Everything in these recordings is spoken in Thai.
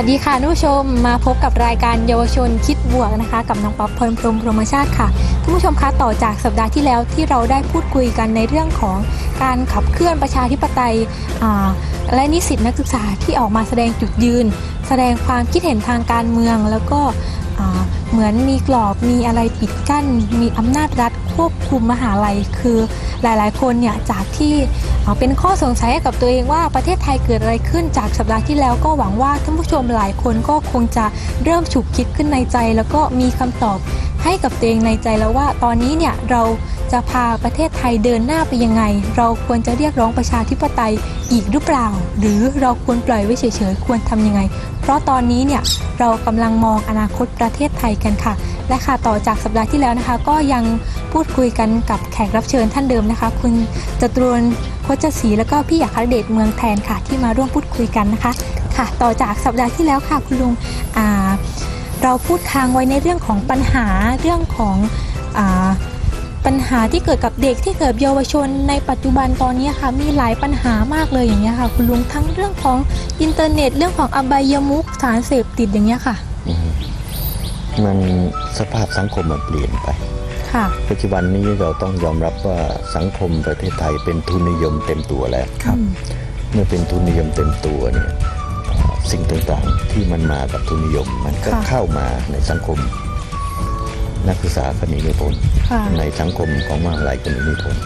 วัสดีค่ะท่านผู้ชมมาพบกับรายการเยาวชนคิดบวกนะคะ กับน้องป๊อปพลพรหมพรหมชาติค่ะท่านผู้ชมคะต่อจากสัปดาห์ที่แล้วที่เราได้พูดคุยกันในเรื่องของการขับเคลื่อนประชาธิปไตยและนิสิตนักศึกษาที่ออกมาแสดงจุดยืน แสดงความคิดเห็นทางการเมือง แล้วก็เหมือนมีกรอบมีอะไรปิดกั้น มีอำนาจรัฐควบคุมมหาลัยคือหลายๆ คนเนี่ยจากที่ เป็นข้อสงสัยให้กับตัวเองว่าประเทศไทยเกิดอะไรขึ้นจากสัปดาห์ที่แล้วก็หวังว่าท่านผู้ชมหลายคนก็คงจะเริ่มฉุกคิดขึ้นในใจ แล้วก็มีคำตอบให้กับตัวเองในใจแล้วว่า ตอนนี้เนี่ยเราจะพาประเทศไทยเดินหน้าไปยังไง เราควรจะเรียกร้องประชาธิปไตยอีกหรือเปล่า หรือเราควรปล่อยไว้เฉยๆควรทำยังไง เพราะตอนนี้เนี่ยเรากำลังมองอนาคตประเทศไทยกันค่ะ และค่ะต่อจากสัปดาห์ที่แล้วนะคะ ก็ยังพูดคุยกันกับแขกรับเชิญท่านเดิมนะคะ คุณจตุรนโคจศรีแล้วก็พี่อยากคเดชเมืองแทนค่ะ ที่มาร่วมพูดคุยกันนะคะ ค่ะ ต่อจากสัปดาห์ที่แล้วค่ะคุณลุงเราพูดค้างไว้ในเรื่องของปัญหาเรื่องของอปัญหาที่เกิดกับเด็กที่เกิดเยาวชนในปัจจุบันตอนนี้ค่ะมีหลายปัญหามากเลยอย่างเงี้ยค่ะคุณลุงทั้งเรื่องของอินเทอร์เน็ตเรื่องของอบายมุขสารเสพติดอย่างเงี้ยค่ะ มมันสภาพสังคมมันเปลี่ยนไปค่ะปัจจุบันนี้เราต้องยอมรับว่าสังคมประเทศไทยเป็นทุนนิยมเต็มตัวแล้วอืมเมื่อเป็นทุนนิยมเต็มตัวเนี่ยเอ่อสิ่งต่างๆที่มันมากับทุนนิยม มันก็ค่ะเข้ามาในสังคม นักศึกษาก็หนีไม่พ้นค่ะในสังคมของมหาลัยก็หนีไม่พ้น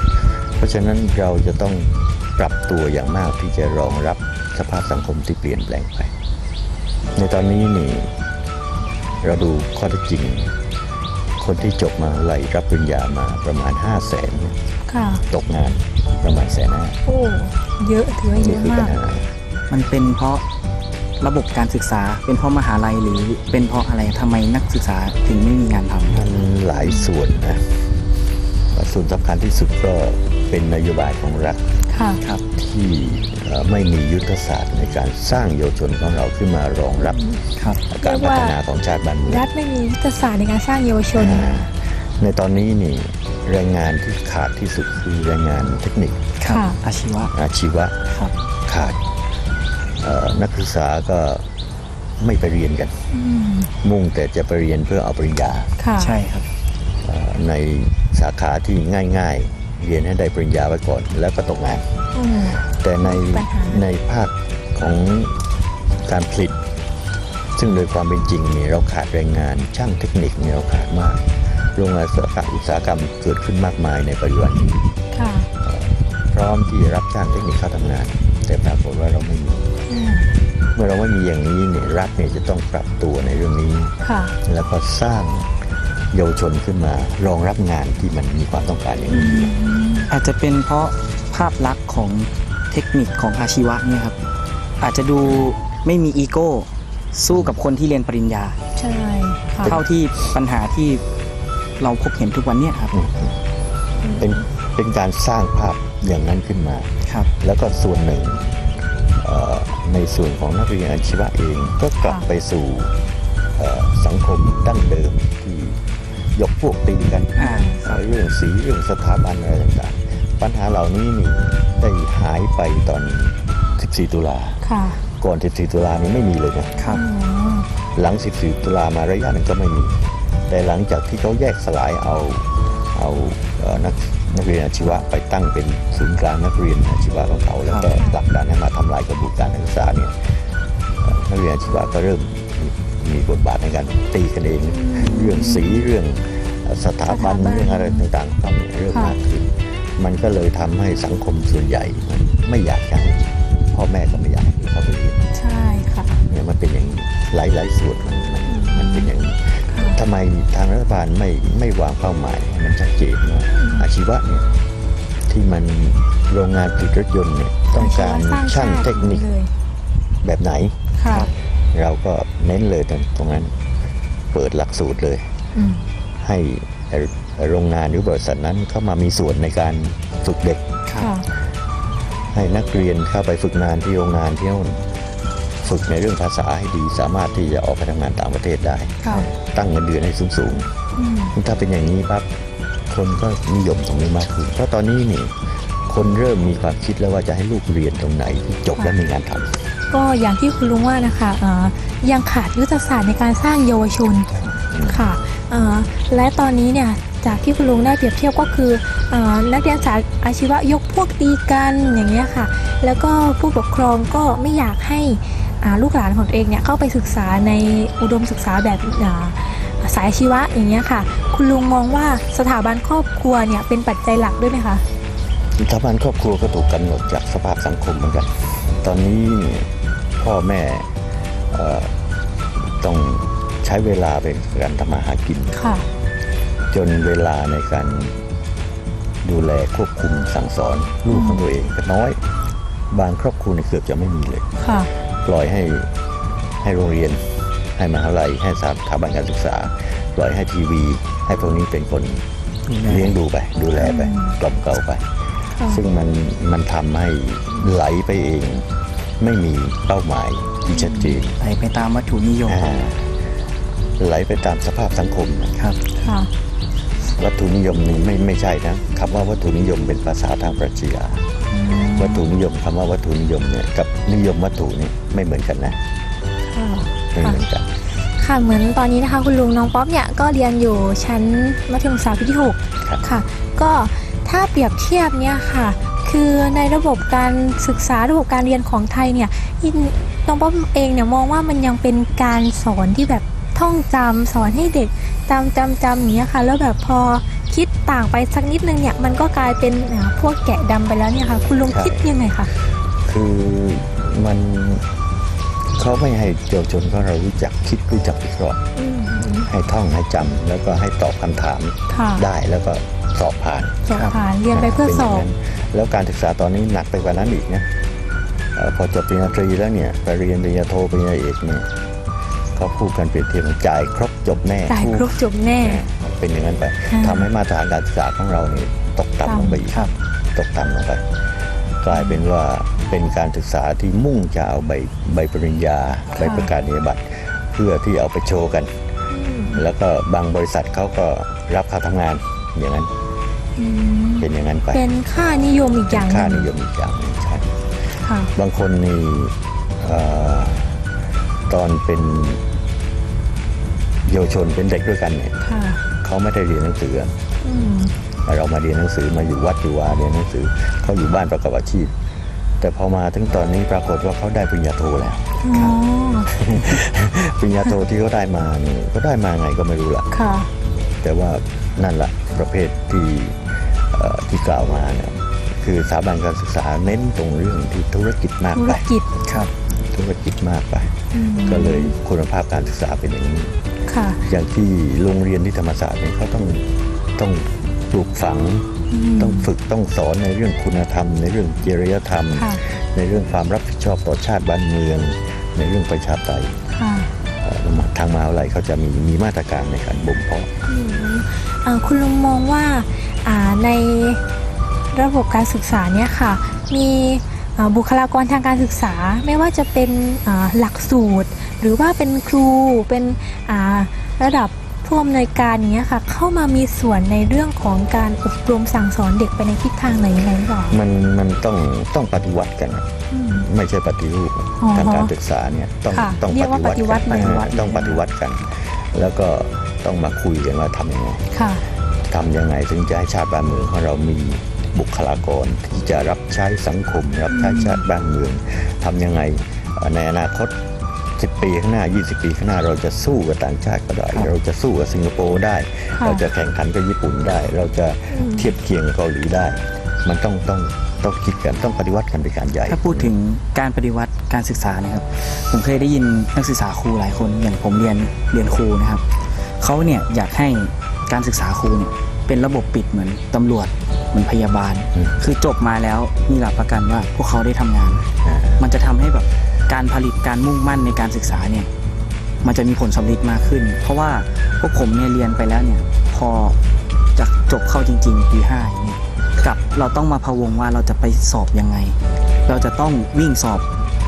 เพราะฉะนั้นเราจะต้องปรับตัวอย่างมากที่จะรองรับสภาพสังคมที่เปลี่ยนแปลงไป ในตอนนี้นี่ เราดูข้อเท็จจริง คนที่จบมาไล่รับปริญญามาประมาณ 5 0 0แสนค่ะตกงานประมาณแสนห้าโอ้เยอะถือว่าเยนี่อะคือปัมาญกหามันเป็นเพราะระบบการศึกษาเป็นเพราะมหาลัยหรือเป็นเพราะอะไรทำไมนักศึกษาถึงไม่มีงานทำมันหลายส่วนนะส่วนสำคัญที่สุดก็ เป็นนโยบายของรัฐค่ะครับที่เอ่อไม่มียุทธศาสตร์ในการสร้างเยาวชนของเราขึ้นมารองรับครับการเรียกพัว่าฒนาของชาติบ้านเมืองรัฐไม่มียุทธศาสตร์ในการสร้างเยาวชนอ่าในตอนนี้นี่แรงงานที่ขาดที่สุดคือแรงงานเทคนิคครับค่ะอาชีวะอาชีวะครับขาดเอ่อนักศึกษาก็ไม่ไปเรียนกันอืมมุ่งแต่จะไปเรียนเพื่อเอาปริญญาค่ะใช่ครับเอ่อในสาขาที่ง่าย ๆ เรียนให้ได้ปริญญาไว้ก่อน แล้วก็ตกงานอืมแต่ในปัญหาในภาคของการผลิต ซึ่งโดยความเป็นจริงเนี่ยเราขาดแรงงานช่างเทคนิคเนี่ยเราขาดมากโรงงานอุตสาหกรรมเกิดขึ้นมากมายในปัจจุบันนี้ค่ะพร้อมที่จะรับจ้างเทคนิคเข้าทำงาน แต่ปรากฏว่าเราไม่มีอืมเมื่อเราไม่มีอย่างนี้เนี่ยรัฐเนี่ยจะต้องปรับตัวในเรื่องนี้ค่ะแล้วก็สร้าง เยาวชนขึ้นมารองรับงานที่มันมีความต้องการอย่างนี้อาจจะเป็นเพราะภาพลักษณ์ของเทคนิคของอาชีวะเนี่ยครับอาจจะดูไม่มีอีโก้สู้กับคนที่เรียนปริญญา ใช่ค่ะเท่าที่ปัญหาที่เราพบเห็นทุกวันเนี่ยครับ เป็นเป็นการสร้างภาพอย่างนั้นขึ้นมาครับ แล้วก็ส่วนหนึ่งเอ่อในส่วนของนักเรียนอาชีวะเองก็กลับค่ะไปสู่เอ่อสังคมดั้งเดิมที่ ยกพวกตีกันอ่าครับเรื่องสีเรื่องสถาบันอะไรต่างๆปัญหาเหล่านี้นี่ได้หายไปตอน 14 ตุลาค่ะก่อน 14 ตุลานี่ไม่มีเลยนะครับอืมหลัง 14 ตุลามาระยะหนึงก็ไม่มี แต่หลังจากที่เขาแยกสลายเอาเอาเอ่อนักนักเรียนอาชีวะไปตั้งเป็นศูนย์กลางนักเรียนอาชีวะของเขาแล้วก็ผลักดันให้มาทำลายกระบวนการนักศึกษาเนี่ยเอ่อนักเรียนอาชีวะก็เริ่ม มีมีบทบาทในการตีกันเอง เรื่องสีเรื่องสถาบันสถาบันเรื่องอะไรต่างๆทำเนี่ยเริ่มค่ะมากขึ้น มันก็เลยทำให้สังคมส่วนใหญ่มันไม่อยากให้พ่อแม่ก็ไม่อยากให้เขาไปเรียนใช่ค่ะเนี่ยมันเป็นอย่างนี้หลายๆส่วนมันมันมันเป็นอย่างนี้ค่ะทำไมทางรัฐบาลไม่ไม่วางเป้าหมายให้มันชัดเจนว่าอาชีวะเนี่ยที่มันโรงงานผลิตรถยนต์เนี่ยต้องการสร้ช่างเทคนิคเลยแบบไหนค่ะ เราก็เน้นเลยตรงตรงนั้น เปิดหลักสูตรเลยอืมให้โรงงานหรือบริษัทนั้นเข้ามามีส่วนในการฝึกเด็กครับค่ะให้นักเรียนเข้าไปฝึกงานที่โรงงานที่โน่นฝึกในเรื่องภาษาให้ดีสามารถที่จะออกไปทำงานต่างประเทศได้ค่ะตั้งเงินเดือนให้สูงอืมๆถ้าเป็นอย่างนี้ปั๊บคนก็นิยมตรงนี้มากขึ้นเพราะตอนนี้นี่คนเริ่มมีความคิดแล้วว่าจะให้ลูกเรียนตรงไหนที่จบแล้วมีงานทำ ก็อย่างที่คุณลุงว่านะคะยังขาดยุทธศาสตร์ในการสร้างเยาวชนค่ะและตอนนี้เนี่ยจากที่คุณลุงได้เปรียบเทียบก็คืออนักเรียนสายอาชีวะยกพวกตีกันอย่างเงี้ยค่ะ แล้วก็ผู้ปกครองก็ไม่อยากให้ลูกหลานของตัวเองเนี่ยเข้าไปศึกษาในอุดมศึกษาแบบาสายอาชีวะอย่างเงี้ยค่ะ คุณลุงมองว่าสถาบันครอบครัวเนี่ยเป็นปัจจัยหลักด้วยไหมคะสถาบันครอบครัวก็ถูกกำหนดจากสภาพสังคมเหมือนกัน ตอนนี้ พ่อแม่เอ่อต้องใช้เวลาเป็นการทำมาหากินค่ะจนเวลาในการดูแลควบคุมสั่งสอนลูกของตัวเองก็น้อย บางครอบครัวเนี่ยเกือบจะไม่มีเลยค่ะปล่อยให้ให้โรงเรียน ให้มหาลัย ให้สถาบันการศึกษา ปล่อยให้ทีวี ให้พวกนี้เป็นคนเลี้ยงดูไป ดูแลไปอืมกล่อมเกลาไปค่ะซึ่งมันมันทำให้ไหลไปเอง ไม่มีเป้าหมายที่ชัดเจนไปไปตามวัตถุนิยม อ่าไหลไปตามสภาพสังคมนะ ครับ ค่ะ วัตถุนิยมนี่ไม่ไม่ใช่นะคำว่าวัตถุนิยมเป็นภาษาทางปรัชญาวัตถุนิยมคำว่าวัตถุนิยมเนี่ยกับนิยมวัตถุนี่ไม่เหมือนกันนะค่ะ ไม่เหมือนกัน ค่ะเหมือนตอนนี้นะคะ คุณลุงน้องป๊อปเนี่ยก็เรียนอยู่ชั้นมัธยมศึกษาปีที่หกครับ ค่ะ ก็ถ้าเปรียบเทียบเนี่ยค่ะ คือในระบบการศึกษาระบบการเรียนของไทยเนี่ยที่น้องป๊อปเองเนี่ยมองว่ามันยังเป็นการสอนที่แบบท่องจำสอนให้เด็กจำจำจำอย่างเงี้ยค่ะ แล้วแบบพอคิดต่างไปสักนิดนึงเนี่ยมันก็กลายเป็นอ่าพวกแกะดำไปแล้วเนี่ยค่ะ คุณลุงใช่คิดยังไงคะคือมันเขาไม่ให้เยาวชนของเรารู้จักคิดรู้จักวิเคราะห์อืมให้ท่องให้จำแล้วก็ให้ตอบคำถามค่ะได้แล้วก็สอบผ่านสอบผ่านเรียนไปเพื่อสอบป็นย่างนั้น แล้วการศึกษาตอนนี้หนักไปกว่านั้นอีกนะเอ่อพอจบปริญญาตรีแล้วเนี่ยไปเรียนปริญญาโทปริญญาเอกเนี่ยเขาพูดกันเปรียบเทียบว่าจ่ายครบจบแน่จ่ายครบจบแน่ เป็นอย่างนั้นไปอ่าทำให้มาตรฐานการศึกษาของเรานี่ตกต่ำลงไปอีกครับตกต่ำลงไป กลายเป็นว่าเป็นการศึกษาที่มุ่งจะเอาใบใบปริญญาค่ะใบประกาศนียบัตรเพื่อที่เอาไปโชว์กันอืมแล้วก็บางบริษัทเขาก็รับค่าทำงานอย่างนั้น อืมเป็นอย่างนั้นไปเป็นค่านิยมอีกอย่างหค่านึ่นิงยมอีกอย่างหนึงใช่ค่ะ บางคนนี่เอ่อตอนเป็นเยาวชนเป็นเด็กด้วยกันเนี่ยค่ะ เขาไม่ได้เรียนหนังสืออืมเรามาเรียนหนังสือมาอยู่วัดอยู่วาเรียนหนังสือเขาอยู่บ้านประกอบอาชีพ แต่พอมาถึงตอนนี้ปรากฏว่าเขาได้ปริญญาโทแล้ว อ๋อ ปริญญาโทที่เขาได้มานี่ก็ได้มาไงก็ไม่รู้ละ ค่ะ แต่ว่านั่นแหละประเภทที่เอ่อ ที่กล่าวมาเนี่ยคือสถาบันการศึกษาเน้นตรงเรื่องที่ธุรกิจมากธุไปรกิจ ครับ ธุรกิจมากไป อืม ก็เลยคุณภาพการศึกษาเป็นอย่างนี้ ค่ะ อย่างที่โรงเรียนที่ธรรมศาสตร์เนี่ยเขาต้องต้องปลูกฝังมต้องฝึกต้องสอนในเรื่องคุณธรรม ในเรื่องจริยธรรม ค่ะ ในเรื่องความรับผิดชอบต่อชาติบ้านเมือง ในเรื่องประชาธิปไตยค่ะ เอ่อทางมหาวิทยาลัยเขาจะมีมีมาตรการในการบ่มเพาะ อืมอ่าคุณลุงมองว่าอ่า ในระบบการศึกษาเนี่ยค่ะ มีอ่าบุคลากรทางการศึกษาไม่ว่าจะเป็นอ่าหลักสูตร หรือว่าเป็นครูเป็นอ่าระดับผู้อำนวยการอย่างเงี้ยค่ะเข้ามามีส่วนในเรื่องของการอบรมสั่งสอนเด็กไปในทิศทางไหนยังไงหรือเปล่ามันมันต้องต้องปฏิวัติกันนะอืมไม่ใช่ปฏิรูปอ๋อทางการศึกษาเนี่ยต้องค่ะต้องเรียกว่าปฏิวัติกันเลยเออต้องปฏิวัติกัน แล้วก็ต้องมาคุยกันว่าทำยังไงค่ะ ทำยังไงถึงจะให้ชาติบ้านเมืองของเรามีบุคลากรที่จะรับใช้สังคม รับใช้ชาติบ้านเมืองทำยังไงเอ่อในอนาคต 10 ปีข้างหน้า 20 ปีข้างหน้าเราจะสู้กับต่างชาติก็ได้ครับเราจะสู้กับสิงคโปร์ได้ค่ะเราจะแข่งขันกับญี่ปุ่นได้ เราจะอืมเทียบเคียงกับเกาหลีได้ มันต้องต้องต้องคิดกันต้องปฏิวัติกันเป็นการใหญ่ ถ้าพูดถึงการปฏิวัติการศึกษานะครับ ผมเคยได้ยินนักศึกษาครูหลายคน อย่างผมเรียนเรียนครูนะครับเขาเนี่ยอยากให้ การศึกษาครูเนี่ยเป็นระบบปิดเหมือนตำรวจเหมือนพยาบาลอืมคือจบมาแล้วมีหลักประกันว่าพวกเขาได้ทำงานอ่ามันจะทำให้แบบการผลิตการมุ่งมั่นในการศึกษาเนี่ยมันจะมีผลสำลิดมากขึ้น เพราะว่าพวกผมเนี่ยเรียนไปแล้วเนี่ยพอจะจบเข้าจริง ๆ ปีห้าอย่างเงี้ยกับเราต้องมาพะวงว่าเราจะไปสอบยังไง เราจะต้องวิ่งสอบ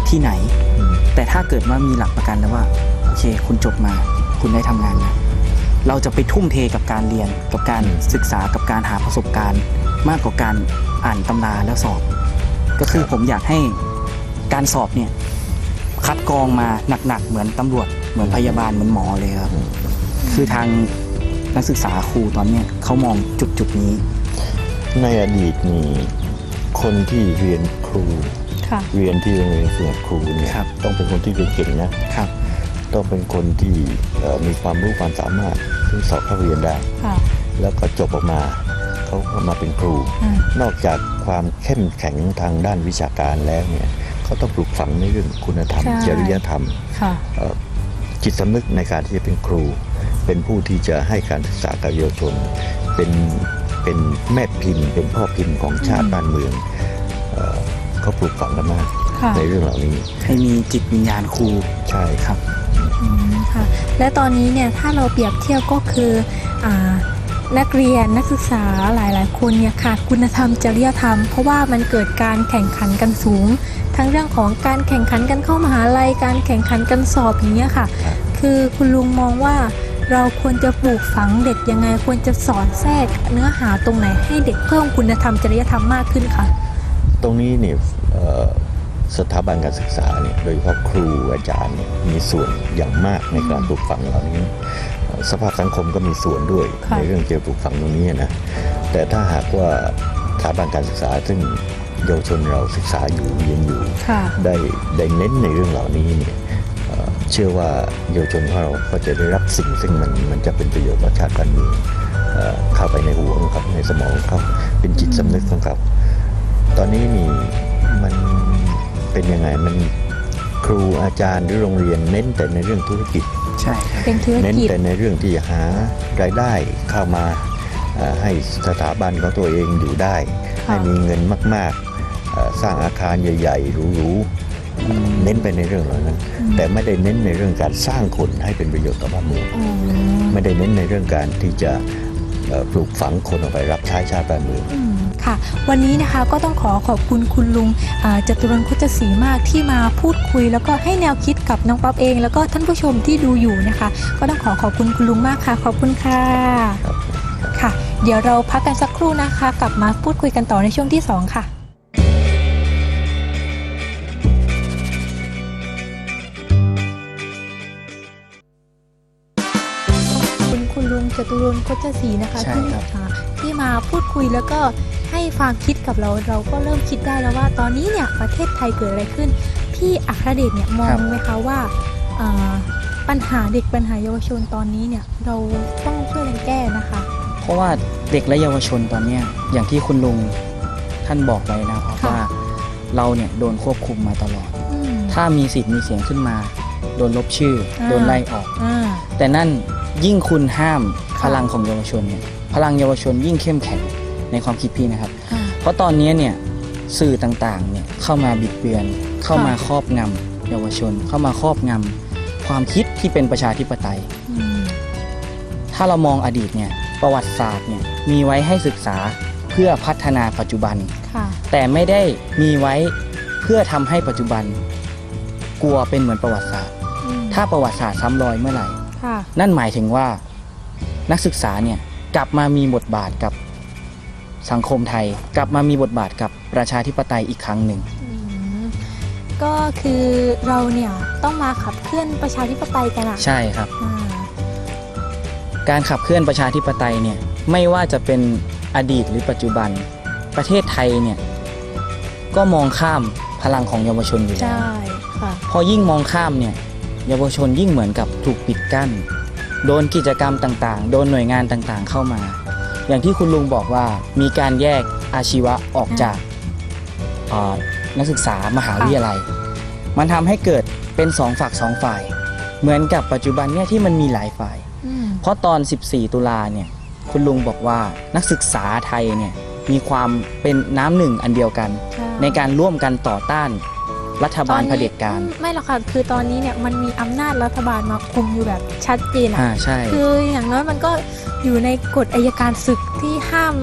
ที่ไหนอืมแต่ถ้าเกิดว่ามีหลักประกันแล้วว่าโอเค คุณจบมา คุณได้ทำงานนะ เราจะไปทุ่มเทกับการเรียน กับการศึกษากับการหาประสบการณ์ มากกว่าการอ่านตำราแล้วสอบ ก็คือผมอยากให้การสอบเนี่ยคัดกรองมาหนักๆเหมือนตำรวจ เหมือนพยาบาลเหมือนหมอเลยครับ คือทางนักศึกษาครูตอนเนี้ยเขามองจุดจุดๆนี้ ในอดีตนี่คนที่เรียนครูค่ะเรียนที่โรงเรียนฝึกหัดครูเนี่ยครับต้องเป็นคนที่เรียนเก่งนะครับ ต้องเป็นคนที่เอ่อมีความรู้ความสามารถซึ่งสอบเข้าเรียนได้ค่ะแล้วก็จบออกมาเขาก็มาเป็นครูอ่านอกจากความเข้มแข็งทางด้านวิชาการแล้วเนี่ยเขาต้องปลูกฝังในเรื่องคุณธรรม จริยธรรมค่ะเอ่อจิตสำนึกในการที่จะเป็นครู เป็นผู้ที่จะให้การศึกษากับเยาวชน เป็นเป็นแม่พิมพ์ เป็นพ่อพิมพ์ของชาติบ้านเมืองเอ่อเขาปลูกฝังกันมากค่ะในเรื่องเหล่านี้ให้มีจิตวิญญาณครูใช่ครับ อืมค่ะและตอนนี้เนี่ยถ้าเราเปรียบเทียบก็คืออ่านักเรียนนักศึกษาหลาย ๆ คนเนี่ยขาดคุณธรรมจริยธรรม เพราะว่ามันเกิดการแข่งขันกันสูง ทั้งเรื่องของการแข่งขันกันเข้ามหาลัยการแข่งขันกันสอบอย่างเงี้ยค่ะ คือคุณลุงมองว่าเราควรจะปลูกฝังเด็กยังไงควรจะสอนแทรกเนื้อหาตรงไหนให้เด็กเพิ่มคุณธรรมจริยธรรมมากขึ้นค่ะตรงนี้เนี่ย สถาบันการศึกษาเนี่ยโดยเฉพาะครูอาจารย์เนี่ยมีส่วนอย่างมากในการปลูกฝังเหล่านี้เอ่อสภาพสังคมก็มีส่วนด้วยค่ะในเรื่องเกี่ยวกับปลูกฝังตรงนี้นะแต่ถ้าหากว่าสถาบันการศึกษาซึ่งเยาวชนเราศึกษาอยู่เรียนอยู่ค่ะได้ได้เน้นในเรื่องเหล่านี้เนี่ยเอ่อเชื่อว่าเยาวชนของเราก็จะได้รับสิ่งซึ่งมันมันจะเป็นประโยชน์ต่อชาติบ้านเมืองเอ่อเข้าไปในหัวของเขาในสมองของเขาเป็นจิตสำนึกของเขาตอนนี้นี่มัน เป็นยังไงมันครูอาจารย์หรือโรงเรียนเน้นแต่ในเรื่องธุรกิจ ใช่ครับเป็นธุรเน้นกิจแต่ในเรื่องที่จะหารายได้เข้ามาเอ่อให้สถาบันของตัวเองอยู่ได้ค่ะให้มีเงินมากๆเอ่อสร้างอาคารใหญ่ๆหรูๆเน้นไปในเรื่องเหล่านั้นอืมแต่ไม่ได้เน้นในเรื่องการสร้างคนให้เป็นประโยชน์ต่อบ้านเมืองอ๋อไม่ได้เน้นในเรื่องการที่จะเอ่อ ปลูกฝังคนออกไปรับใช้ชาติบ้านเมืองอืมค่ะ วันนี้นะคะก็ต้องขอขอบคุณคุณลุงอ่าจตุรนต์โคจรศรีมากที่มาพูดคุย แล้วก็ให้แนวคิดกับน้องป๊อปเอง แล้วก็ท่านผู้ชมที่ดูอยู่นะคะ ก็ต้องขอขอบคุณคุณลุงมากค่ะ ขอบคุณค่ะครับค่ะ เดี๋ยวเราพักกันสักครู่นะคะ กลับมาพูดคุยกันต่อในช่วงที่ 2 ค่ะ จตุรนต์โคจรศรีนะคะใช่ที่ครับอ่าที่มาพูดคุยแล้วก็ให้ความคิดกับเราเราก็เริ่มคิดได้แล้วว่า ตอนนี้เนี่ยประเทศไทยเกิดอะไรขึ้น พี่อัครเดชเนี่ยมองไหมคะว่าอ่าปัญหาเด็กปัญหาเยาวชนตอนนี้เนี่ยเราต้องช่วยกันแก้นะคะ เพราะว่าเด็กและเยาวชนตอนเนี้ยอย่างที่คุณลุงท่านบอกไว้นะครับค่ะ ว่าเราเนี่ยโดนควบคุมมาตลอด อืม ถ้ามีสิทธิ์มีเสียงขึ้นมา โดนลบชื่อ อ่า โดนไล่ออก อ่า แต่นั่น ยิ่งคุณห้ามค่ะพลังของเยาวชนเนี่ยพลังเยาวชนยิ่งเข้มแข็งในความคิดพี่นะครับอ่าเพราะตอนนี้เนี่ยสื่อต่างๆเนี่ยเข้ามาบิดเบือน เข้ามาค่ะครอบงำเยาวชน เข้ามาครอบงำความคิดที่เป็นประชาธิปไตยอืมถ้าเรามองอดีตเนี่ยประวัติศาสตร์เนี่ยมีไว้ให้ศึกษาเพื่อพัฒนาปัจจุบันค่ะแต่ไม่ได้มีไว้เพื่อทำให้ปัจจุบัน กลัวเป็นเหมือนประวัติศาสตร์อืมถ้าประวัติศาสตร์ซ้ำรอยเมื่อไหร่ค่ะ นั่นหมายถึงว่านักศึกษาเนี่ยกลับมามีบทบาทกับสังคมไทย กลับมามีบทบาทกับประชาธิปไตยอีกครั้งหนึ่งอืมก็คือเราเนี่ยต้องมาขับเคลื่อนประชาธิปไตยกันอะใช่ครับอ่าการขับเคลื่อนประชาธิปไตยเนี่ยไม่ว่าจะเป็นอดีตหรือปัจจุบันประเทศไทยเนี่ยก็มองข้ามพลังของเยาวชนอยู่แล้วใช่ค่ะพอยิ่งมองข้ามเนี่ย เยาวชนยิ่งเหมือนกับถูกปิดกั้น โดนกิจกรรมต่างๆ โดนหน่วยงานต่างๆ เข้ามา อย่างที่คุณลุงบอกว่ามีการแยกอาชีวะออกจากเอ่อนักศึกษามหาวิทยาลัย มันทำให้เกิดเป็นสองฝักสองฝ่าย เหมือนกับปัจจุบันเนี่ยที่มันมีหลายฝ่ายอืมเพราะตอน 14 ตุลาเนี่ยคุณลุงบอกว่านักศึกษาไทยเนี่ยมีความเป็นน้ำหนึ่งอันเดียวกันช่ในการร่วมกันต่อต้าน รัฐบาลเผด็จการ ไม่หรอกค่ะ คือตอนนี้เนี่ยมันมีอำนาจรัฐบาลมาคุมอยู่แบบชัดเจนอะอ่าใช่ คืออย่างน้อยมันก็อยู่ในกฎอายการศึกที่ห้าม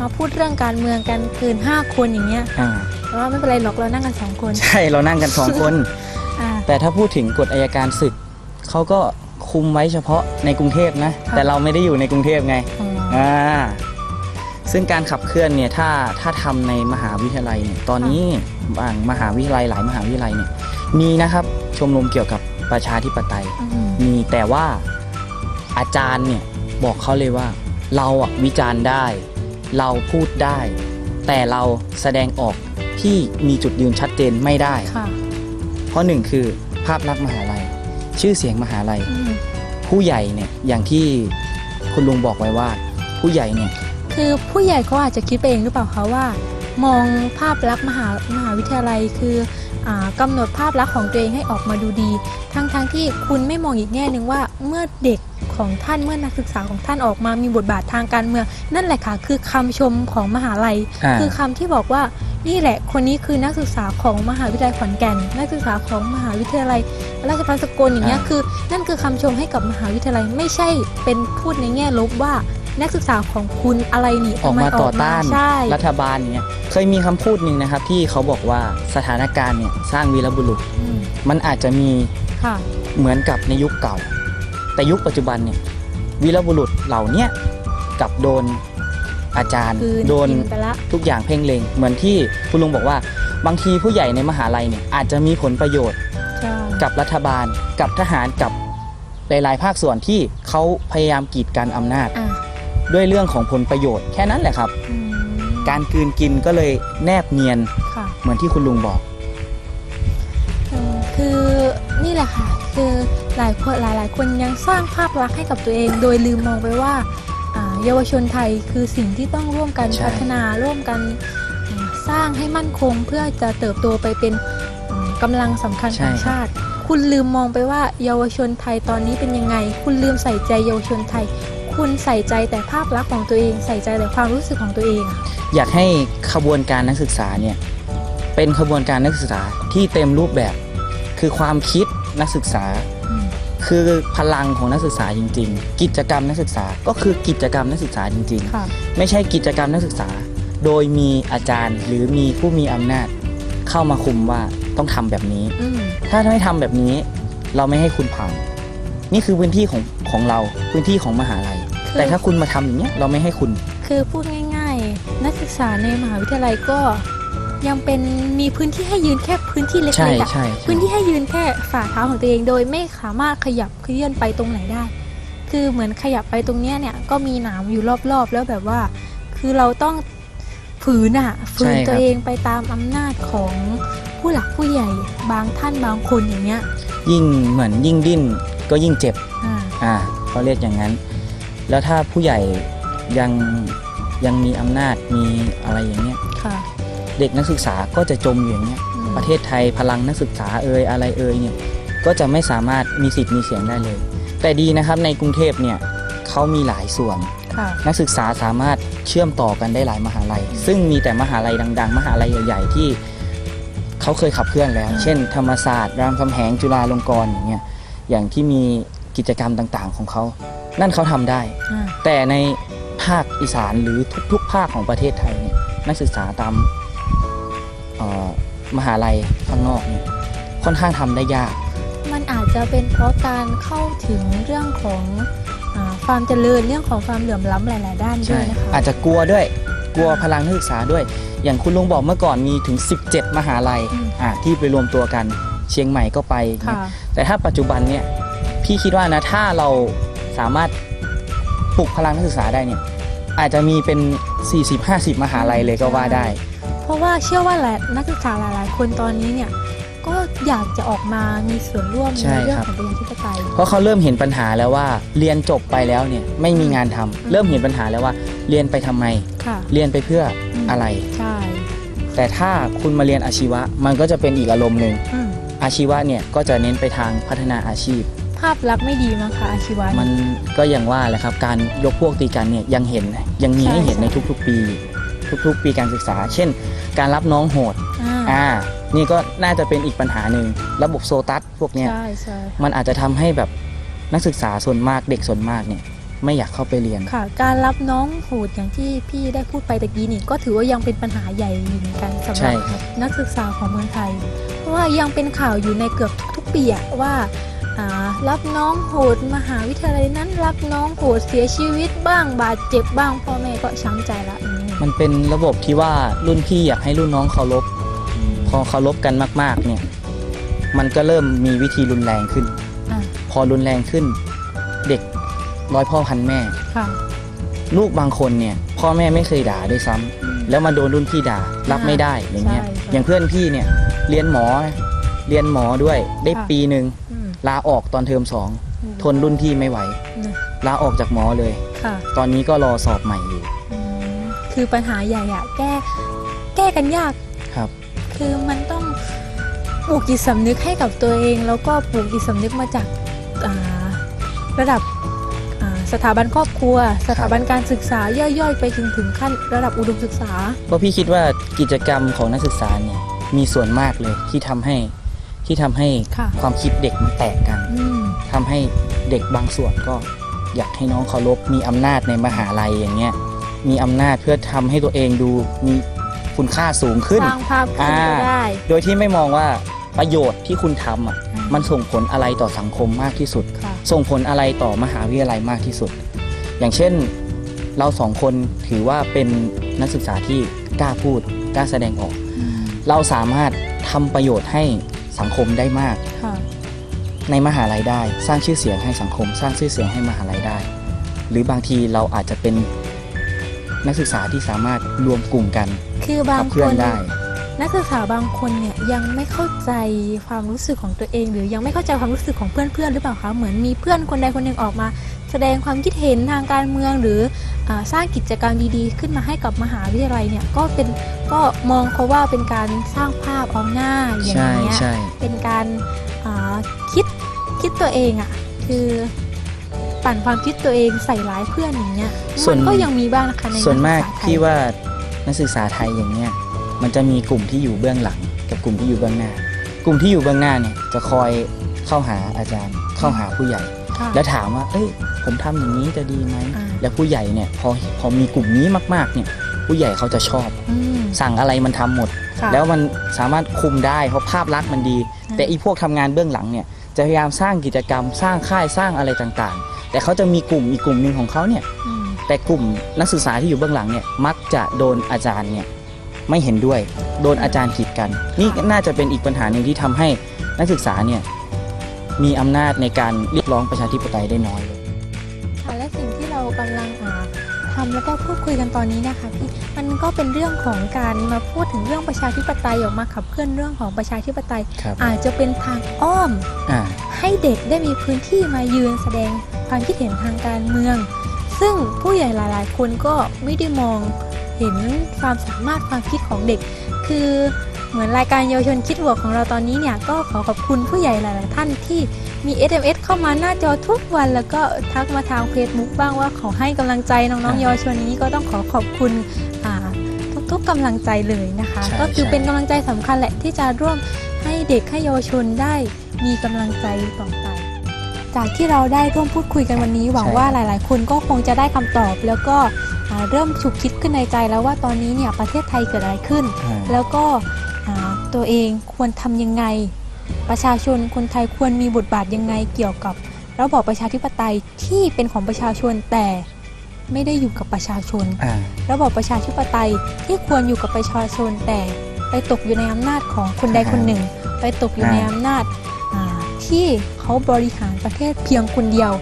มาพูดเรื่องการเมืองกันเกิน5คนอย่างเงี้ยอ่าแต่ว่าไม่เป็นไรหรอกเรานั่งกัน2คน ใช่เรานั่งกันสองคนอ่าแต่ถ้าพูดถึงกฎอายการศึกเขาก็คุมไว้เฉพาะในกรุงเทพนะค่ะแต่เราไม่ได้อยู่ในกรุงเทพไงอ๋ออ่า ซึ่งการขับเคลื่อนเนี่ยถ้าถ้าทำในมหาวิทยาลัยเนี่ยตอนนี้บางมหาวิทยาลัยหลายมหาวิทยาลัยเนี่ยมีนะครับชมรมเกี่ยวกับประชาธิปไตยอืมมีแต่ว่าอาจารย์เนี่ยบอกเขาเลยว่า เราอะวิจารณ์ได้ เราพูดได้ แต่เราแสดงออกที่มีจุดยืนชัดเจนไม่ได้ค่ะเพราะหนึ่งคือภาพลักษณ์มหาลัย ชื่อเสียงมหาลัยอืมผู้ใหญ่เนี่ยอย่างที่คุณลุงบอกไว้ว่า ผู้ใหญ่เนี่ย คือผู้ใหญ่เขาอาจจะคิดไปเองหรือเปล่าคะว่า มองภาพลักษณ์มหามหาวิทยาลัยคืออากำหนดภาพลักษณ์ของตัวเองให้ออกมาดูดี ทั้งทั้งที่คุณไม่มองอีกแง่หนึ่งว่าเมื่อเด็กของท่านเมื่อนักศึกษาของท่านออกมามีบทบาททางการเมือง นั่นแหละค่ะ คือคำชมของมหาลัยอ่าคือคำที่บอกว่านี่แหละ คนนี้คือนักศึกษาของมหาวิทยาลัยขอนแก่น นักศึกษาของมหาวิทยาลัย ราชภัฏสกลอย่างเงี้ยอ่าคือ นั่นคือคำชมให้กับมหาวิทยาลัยไม่ใช่เป็นพูดในแง่ลบว่า นักศึกษาของคุณอะไรนี่ออกมาทำไต่อต้านใช่รัฐบาลเนี่ยเคยมีคำพูดหนึ่งนะครับ ที่เขาบอกว่าสถานการณ์เนี่ยสร้างวีรบุรุษอืมมันอาจจะมีค่ะเหมือนกับในยุคเก่า แต่ยุคปัจจุบันเนี่ยวีรบุรุษเหล่าเนี้ยกลับโดนอาจารย์คืนโดนกินไปละทุกอย่างเพ่งเลงเหมือนที่คุณลุงบอกว่า บางทีผู้ใหญ่ในมหาลัยเนี่ยอาจจะมีผลประโยชน์ใช่กับรัฐบาล กับทหารกับหลาย ๆ ภาคส่วนที่เขาพยายามกีดกันอำนาจอะ ด้วยเรื่องของผลประโยชน์แค่นั้นแหละครับ อืมการกลืนกินก็เลยแนบเนียนค่ะ เหมือนที่คุณลุงบอก อืมคือนี่แหละค่ะ คือหลายคนหลายหลายคนยังสร้างภาพลักษณ์ให้กับตัวเอง โดยลืมมองไปว่าอ่าเยาวชนไทยคือสิ่งที่ต้องร่วมกันใช่ พัฒนาร่วมกันอ่าสร้างให้มั่นคงเพื่อจะเติบโตไปเป็นอ่ากำลังสำคัญของชาติ คุณลืมมองไปว่าเยาวชนไทยตอนนี้เป็นยังไง คุณลืมใส่ใจเยาวชนไทย คุณใส่ใจแต่ภาพลักษณ์ของตัวเอง ใส่ใจแต่ความรู้สึกของตัวเองอะอยากให้ขบวนการนักศึกษาเนี่ยเป็นขบวนการนักศึกษาที่เต็มรูปแบบ คือความคิดนักศึกษา อืมคือพลังของนักศึกษาจริง ๆ กิจกรรมนักศึกษาก็คือกิจกรรมนักศึกษาจริง ค่ะ ๆ ไม่ใช่กิจกรรมนักศึกษา โดยมีอาจารย์หรือมีผู้มีอำนาจ เข้ามาคุมว่าต้องทำแบบนี้ อืมถ้าไม่ทำแบบนี้เราไม่ให้คุณผ่าน นี่คือพื้นที่ของของเราพื้นที่ของมหาลัยคือ แต่ถ้าคุณมาทำอย่างเนี้ยเราไม่ให้คุณ คือพูดง่าย ๆ นักศึกษาในมหาวิทยาลัยก็ยังเป็นมีพื้นที่ให้ยืนแค่พื้นที่เล็ใช่กๆอะใช่พื้นที่ให้ยืนแค่ฝ่าเท้าของตัวเองโดยไม่สามารถขยับเคลื่อนไปตรงไหนได้ คือเหมือนขยับไปตรงเนี้ยเนี่ยก็มีหนามอยู่รอบๆ แล้วแบบว่า คือเราต้องฝืนอะฝืนตัวเองไปตามอำนาจของผู้หลักผู้ใหญ่บางท่านบางคนอย่างเงี้ยยิ่งเหมือนยิ่งดิ้นก็ยิ่งเจ็บ อ่า อ่าเขาเรียกอย่างนั้น แล้วถ้าผู้ใหญ่ยังยังมีอำนาจมีอะไรอย่างเงี้ยค่ะ เด็กนักศึกษาก็จะจมอยู่อย่างเงี้ยอืมประเทศไทยพลังนักศึกษาเอ่ยอะไรเอ่ยเนี่ยก็จะไม่สามารถมีสิทธิ์มีเสียงได้เลย แต่ดีนะครับในกรุงเทพเนี่ยเขามีหลายส่วนค่ะนักศึกษาสามารถเชื่อมต่อกันได้หลายมหาลัย ซึ่งมีแต่มหาลัยดัง ๆ มหาลัยใหญ่ ๆ ที่เขาเคยขับเคลื่อนแล้วอืมเช่น ธรรมศาสตร์รามคำแหงจุฬาลงกรณ์อย่างเงี้ยอย่างที่มีกิจกรรมต่างๆ ของเขา นั่นเขาทำได้ อ่าแต่ในภาคอีสานหรือทุกๆ ภาคของประเทศไทยเนี่ยนักศึกษาตามเอ่อมหาลัยข้างนอกเนี่ยค่อนข้างทำได้ยาก มันอาจจะเป็นเพราะการเข้าถึงเรื่องของอาความเจริญเรื่องของความเหลื่อมล้ำหลาย ๆ ด้านด้วยนะคะอาจจะกลัวด้วยกลัวอ่าพลังนักศึกษาด้วย อย่างคุณลุงบอกเมื่อก่อนมีถึง 17 มหาลัยอืมอ่าที่ไปรวมตัวกันเชียงใหม่ก็ไป ค่ะแต่ถ้าปัจจุบันเนี่ยพี่คิดว่านะถ้าเรา สามารถปลุกพลังนักศึกษาได้เนี่ยอาจจะมีเป็น 40-50 มหาลัยเลยก็ว่าได้ เพราะว่าเชื่อว่าหลายนักศึกษาหลาย ๆ คนตอนนี้เนี่ยก็อยากจะออกมามีส่วนร่วมใช่ในเรื่องครับ ของประชาธิปไตยเพราะเขาเริ่มเห็นปัญหาแล้วว่าเรียนจบไปแล้วเนี่ยไม่มีงานทำเริ่มเห็นปัญหาแล้วว่าเรียนไปทำไม ค่ะเรียนไปเพื่ออะไร ใช่แต่ถ้าคุณมาเรียนอาชีวะมันก็จะเป็นอีกอารมณ์หนึ่งอืมอาชีวะเนี่ยก็จะเน้นไปทางพัฒนาอาชีพ ภาพลักษณ์ไม่ดีมั้งคะอาชีวะมันก็อย่างว่าแหละครับ การยกพวกตีกันเนี่ยยังเห็นยังมีใช่ให้เห็นในใช่ทุกๆปี ทุกๆ ปีการศึกษา เช่น การรับน้องโหดอ่าอ่านี่ก็น่าจะเป็นอีกปัญหาหนึ่งระบบโซตัสพวกเนี้ย ใช่ใช่มันอาจจะทำให้แบบนักศึกษาส่วนมากเด็กส่วนมากเนี่ยไม่อยากเข้าไปเรียน ค่ะ การรับน้องโหดอย่างที่พี่ได้พูดไปตะกี้นี่ก็ถือว่ายังเป็นปัญหาใหญ่อยู่เหมือนกันสำหรัใช่บ ครับ นักศึกษาของเมืองไทย เพราะว่ายังเป็นข่าวอยู่ในเกือบทุกๆปีอะว่าอ่า รับน้องโหดมหาวิทยาลัยนั้นรับน้องโหดเสียชีวิตบ้างบาดเจ็บบ้างพ่อแม่ก็ช้ำใจละอย่างนี้มันเป็นระบบที่ว่ารุ่นพี่อยากให้รุ่นน้องเคารพอืมพอเคารพกันมาก ๆ เนี่ย มันก็เริ่มมีวิธีรุนแรงขึ้นอ่าพอรุนแรงขึ้น เด็กร้อยพ่อพันแม่ค่ะลูกบางคนเนี่ย พ่อแม่ไม่เคยด่าด้วยซ้ำแล้วมาโดนรุ่นพี่ด่ารับไม่ได้อย่างเงี้ยใช่ค่ะอย่างเพื่อนพี่เนี่ย เรียนหมอ เรียนหมอด้วยได้ค่ะปีหนึ่งอืม ลาออกตอนเทอมสองทนรุ่นพี่ไม่ไหวนะลาออกจากหมอเลยค่ะตอนนี้ก็รอสอบใหม่อยู่อืมคือปัญหาใหญ่อะแก้แก้กันยากครับ คือมันต้องปลูกจิตสำนึกให้กับตัวเอง แล้วก็ปลูกจิตสำนึกมาจากอ่าระดับอ่าสถาบันครอบครัว สถาบันการศึกษาย่อยๆ ไปจนถึงขั้นระดับอุดมศึกษาเพราะพี่คิดว่ากิจกรรมของนักศึกษาเนี่ยมีส่วนมากเลยที่ทำให้ ที่ทำให้ค่ะ ความคิดเด็กมันแตกกันอืมทำให้เด็กบางส่วนก็อยากให้น้องเคารพมีอำนาจในมหาลัยอย่างเงี้ยมีอำนาจเพื่อทำให้ตัวเองดูมีคุณค่าสูงขึ้น สร้างภาพขึ้นก็อ่า ได้ โดยที่ไม่มองว่าประโยชน์ที่คุณทำอะอ่ามัมันส่งผลอะไรต่อสังคมมากที่สุด ค่ะ ส่งผลอะไรต่อมหาวิทยาลัยมากที่สุด อย่างเช่นเราสองคนถือว่าเป็นนักศึกษาที่กล้าพูดกล้าแสดงออกอืมเราสามารถทำประโยชน์ให้ สังคมได้มากค่ะในมหาลัยได้ สร้างชื่อเสียงให้สังคม สร้างชื่อเสียงให้มหาลัยได้ หรือบางทีเราอาจจะเป็นนักศึกษาที่สามารถรวมกลุ่มกันคือบาขังบเคคลื่อนนได้ นักศึกษาบางคนเนี่ยยังไม่เข้าใจความรู้สึกของตัวเอง หรือยังไม่เข้าใจความรู้สึกของเพื่อนๆหรือเปล่าคะเหมือนมีเพื่อนคนใดคนหนึ่งออกมา แสดงความคิดเห็นทางการเมืองหรืออาสร้างกิจกรรมดีๆ ขึ้นมาให้กับมหาวิทยาลัยเนี่ยก็เป็นก็มองเขาว่าเป็นการสร้างภาพเอาหน้าอย่างใช่เงี้ยใช่เป็นการอ่าคิดคิดตัวเองอะ่ะคือปั่นความคิดตัวเองใส่ร้ายเพื่อนอย่างเงี้ยมันก็ยังมีบ้างนะคะในส่วนมากนัศึษไทยพี่ว่านักศึกษาไทยอย่างเนี้ยมันจะมีกลุ่มที่อยู่เบื้องหลัง กับกลุ่มที่อยู่เบื้องหน้า กลุ่มที่อยู่เบื้องหน้าเนี่ยจะคอยเข้าหาอาจารย์ เข้าหาผู้ใหญ่ค่ะแล้วถามว่า เอ้ยผมทำอย่างนี้จะดีไหมอ่าแล้วผู้ใหญ่เนี่ยพอพอมีกลุ่มนี้มาก ๆ เนี่ย ผู้ใหญ่เขาจะชอบอืมสั่งอะไรมันทำหมดค่ะแล้วมันสามารถคุมได้เพราะภาพลักษณ์มันดีอืมแต่อีพวกทำงานเบื้องหลังเนี่ยจะพยายามสร้างกิจกรรมสร้างค่ายสร้างอะไรต่างๆ แต่เขาจะมีกลุ่มอีกกลุ่มหนึ่งของเขาเนี่ยอืมแต่กลุ่มนักศึกษาที่อยู่เบื้องหลังเนี่ยมักจะโดนอาจารย์เนี่ยไม่เห็นด้วย โดนอาจารย์กีดกัน นี่น่าจะเป็นอีกปัญหาหนึ่งที่ทำให้นักศึกษาเนี่ยมีอำนาจในการเรียกร้องประชาธิปไตยได้น้อย แล้วก็พูดคุยกันตอนนี้นะคะพี่มันก็เป็นเรื่องของการมาพูดถึงเรื่องประชาธิปไตยออกมาขับเคลื่อนเรื่องของประชาธิปไตย ครับ อาจจะเป็นทางอ้อม อ่า ให้เด็กได้มีพื้นที่มายืนแสดงความคิดเห็นทางการเมือง ซึ่งผู้ใหญ่หลาย ๆ คนก็ไม่ได้มองเห็นความสามารถความคิดของเด็ก คือ เหมือนรายการเยาวชนคิดบวกของเราตอนนี้เนี่ยก็ขอขอบคุณผู้ใหญ่หลาย ๆ ท่านที่มี SMS เข้ามาหน้าจอทุกวัน แล้วก็ทักมาทาง Facebook บ้างว่าขอให้กำลังใจน้อง ๆ เยาวชนนี้ก็ต้องขอขอบคุณอ่าทุกๆกำลังใจเลยนะคะใช่ก็คือใช่เป็นกำลังใจสำคัญแหละที่จะร่วมให้เด็กให้เยาวชนได้มีกำลังใจต่อไปจากที่เราได้ร่วมพูดคุยกันวันนี้ หวังว่าหลาย ๆ คนก็คงจะได้คำตอบ แล้วก็อ่าเริ่มฉุกคิดขึ้นในใจแล้วว่าตอนนี้เนี่ยประเทศไทยเกิดอะไรขึ้นอ่าแล้วก็อ่า ตัวเองควรทำยังไง ประชาชนคนไทยควรมีบทบาทยังไงเกี่ยวกับระบอบประชาธิปไตยที่เป็นของประชาชนแต่ไม่ได้อยู่กับประชาชนอ่าระบอบประชาธิปไตยที่ควรอยู่กับประชาชนแต่ไปตกอยู่ในอำนาจของคนใดคนหนึ่ง ไปตกอยู่ในอ่าอำนาจอ่าที่เขาบริหารประเทศเพียงคนเดียว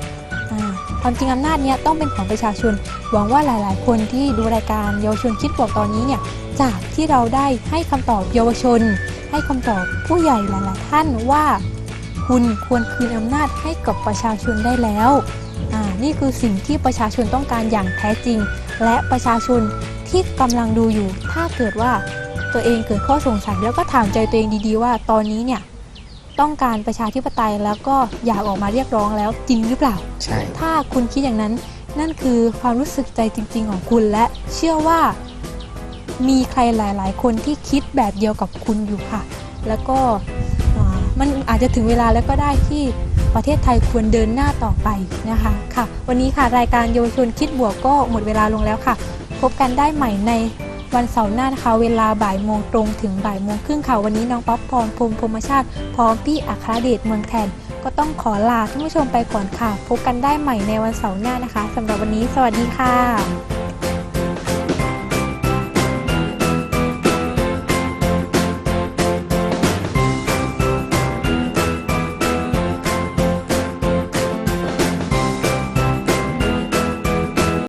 อ่าความจริงอำนาจเนี้ยต้องเป็นของประชาชน หวังว่าหลาย ๆ คนที่ดูรายการเยาวชนคิดบวกตอนนี้เนี่ย จากที่เราได้ให้คำตอบเยาวชน ให้คำตอบผู้ใหญ่หลายๆท่านว่า คุณควรคืนอำนาจให้กับประชาชนได้แล้วอ่านี่คือสิ่งที่ประชาชนต้องการอย่างแท้จริง และประชาชนที่กำลังดูอยู่ ถ้าเกิดว่าตัวเองเกิดข้อสงสัยแล้วก็ถามใจตัวเองดีๆ ว่าตอนนี้เนี่ยต้องการประชาธิปไตยแล้วก็อยากออกมาเรียกร้องแล้วจริงหรือเปล่า ใช่ ถ้าคุณคิดอย่างนั้น นั่นคือความรู้สึกใจจริง ๆ ของคุณและเชื่อว่า มีใครหลาย ๆ คนที่คิดแบบเดียวกับคุณอยู่ค่ะ แล้วก็มันอาจจะถึงเวลาแล้วก็ได้ที่ประเทศไทยควรเดินหน้าต่อไปนะคะค่ะ วันนี้ค่ะรายการเยาวชนคิดบวกก็หมดเวลาลงแล้วค่ะ พบกันได้ใหม่ในวันเสาร์หน้านะคะเวลาบ่ายโมงตรงถึงบ่ายโมงครึ่งค่ะ วันนี้น้องป๊อปพรพรมพรมชาติพร้อมพี่อัครเดชเมืองแทน ก็ต้องขอลาท่านผู้ชมไปก่อนค่ะ พบกันได้ใหม่ในวันเสาร์หน้านะคะสำหรับวันนี้ สวัสดีค่ะ